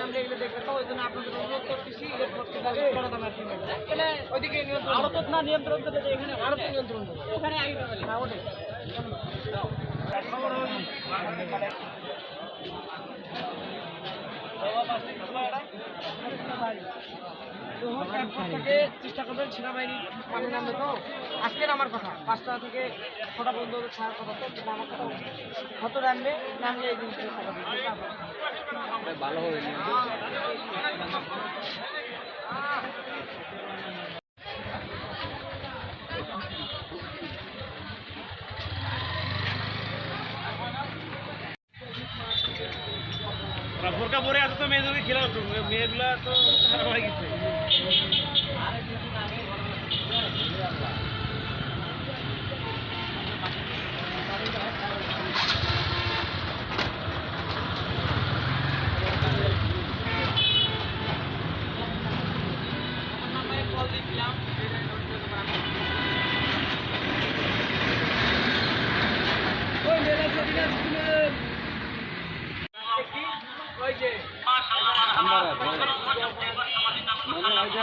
আমরা এগুলো ওই জন্য আপনাদের অনুরোধ করতেছি ঈদের পর থেকে আগে চড়া আর এখানে ওইদিকে নিয়ন্ত্রণ ভারত না নিয়ন্ত্রণ করতে এখানে ভারত নিয়ন্ত্রণ করবে ওখানে আগে ওটাই থেকে চেষ্টা করবেন সেনাবাহিনী পানি নামবে তো আজকের আমার কথা পাঁচটা থেকে ছটা পর্যন্ত ছাড়ার কথা তো আমার কথা কত নামবে নামলে এই জিনিসটা বলব। ভালো হবে ভোরকা পরে আছে তো মেয়েদেরকে খেলা হতো মেয়েগুলা তো হয়ে গেছে ওই যে মনে হয় যে